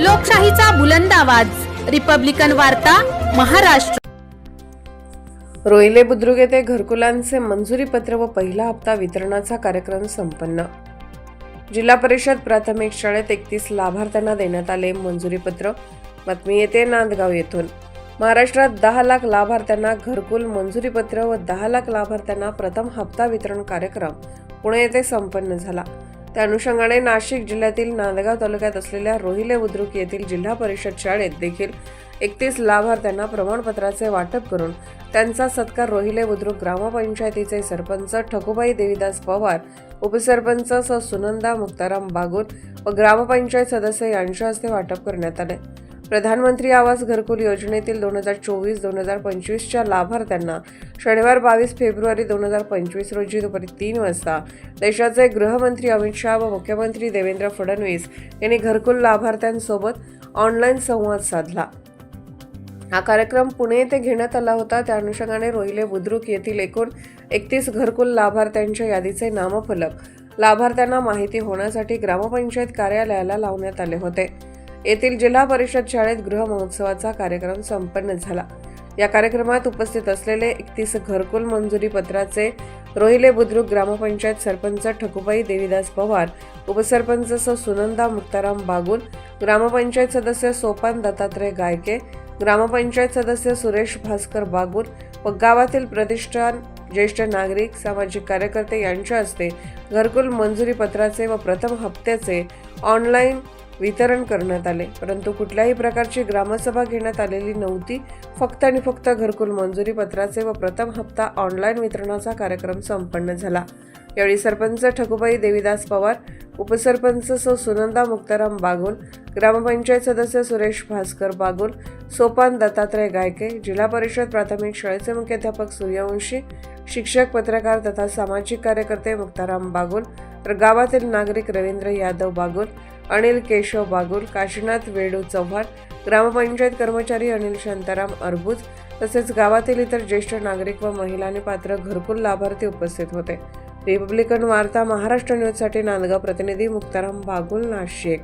लोकशाहीचा बुलंद आवाज. रिपब्लिकन वार्ता महाराष्ट्र. रोहिले बुद्रुक येथे घरकुलांचे मंजुरी पत्र व पहिला हप्ता वितरणाचा कार्यक्रम संपन्न. जिल्हा परिषद प्राथमिक शाळेत एकतीस लाभार्थ्यांना देण्यात आले मंजुरी पत्र. बातमी येते नांदगाव येथून. महाराष्ट्रात दहा लाख लाभार्थ्यांना घरकुल मंजुरीपत्र व दहा लाख लाभार्थ्यांना प्रथम हप्ता वितरण कार्यक्रम पुणे येथे संपन्न झाला. त्या अनुषंगाने नाशिक जिल्ह्यातील नांदगाव तालुक्यात असलेल्या रोहिले बुद्रुक येथील जिल्हा परिषद शाळेत देखील एकतीस लाभार्थ्यांना प्रमाणपत्राचे वाटप करून त्यांचा सत्कार रोहिले बुद्रुक ग्रामपंचायतीचे सरपंच ठकुबाई देवीदास पवार उपसरपंच स सुनंदा मुक्ताराम बागुल व ग्रामपंचायत सदस्य यांच्या हस्ते वाटप करण्यात आले. प्रधानमंत्री आवास घरकुल योजनेतील दोन हजार चोवीस दोन हजार पंचवीसच्या लाभार्थ्यांना शनिवार बावीस फेब्रुवारी दोन हजार पंचवीस रोजी दुपारी तीन वाजता देशाचे गृहमंत्री अमित शहा व मुख्यमंत्री देवेंद्र फडणवीस यांनी घरकुल लाभार्थ्यांसोबत ऑनलाईन संवाद साधला. हा कार्यक्रम पुणे येथे घेण्यात आला होता. त्या अनुषंगाने रोहिले बुद्रुक येथील एकूण एकतीस घरकुल लाभार्थ्यांच्या यादीचे नामफलक लाभार्थ्यांना माहिती होण्यासाठी ग्रामपंचायत कार्यालयाला लावण्यात आले होते. येथील जिल्हा परिषद शाळेत गृह महोत्सवाचा कार्यक्रम संपन्न झाला. या कार्यक्रमात उपस्थित असलेले एकतीस घरकुल मंजुरी पत्राचे रोहिले बुद्रुक ग्रामपंचायत सरपंच ठकुबाई देवीदास पवार उपसरपंच स सुनंदा मुक्ताराम बागुल ग्रामपंचायत सदस्य सोपान दत्तात्रय गायके ग्रामपंचायत सदस्य सुरेश भास्कर बागुल व गावातील प्रतिष्ठान ज्येष्ठ नागरिक सामाजिक कार्यकर्ते यांच्या हस्ते घरकुल मंजुरी पत्राचे व प्रथम हप्त्याचे ऑनलाईन वितरण करण्यात आले. परंतु कुठल्याही प्रकारची ग्रामसभा घेण्यात आलेली नव्हती. फक्त आणि फक्त घरकुल मंजुरी पत्राचे व प्रथम हप्ता ऑनलाईन वितरणाचा कार्यक्रम संपन्न झाला. यावेळी सरपंच ठकुबाई देवीदास पवार उपसरपंच सो सुनंदा मुक्ताराम बागुल ग्रामपंचायत सदस्य सुरेश भास्कर बागुल सोपान दत्तात्रय गायके जिल्हा परिषद प्राथमिक शाळेचे मुख्याध्यापक सूर्यवंशी शिक्षक पत्रकार तथा सामाजिक कार्यकर्ते मुक्ताराम बागुल तर गावातील नागरिक रवींद्र यादव बागुल अनिल केशव बागुल काशीनाथ वेडू चव्हाण ग्रामपंचायत कर्मचारी अनिल शांताराम अरबुज तसेच गावातील इतर ज्येष्ठ नागरिक व महिलांनी पात्र घरकुल लाभार्थी उपस्थित होते. रिपब्लिकन वार्ता महाराष्ट्र न्यूजसाठी नांदगाव प्रतिनिधी मुक्ताराम बागुल नाशिक.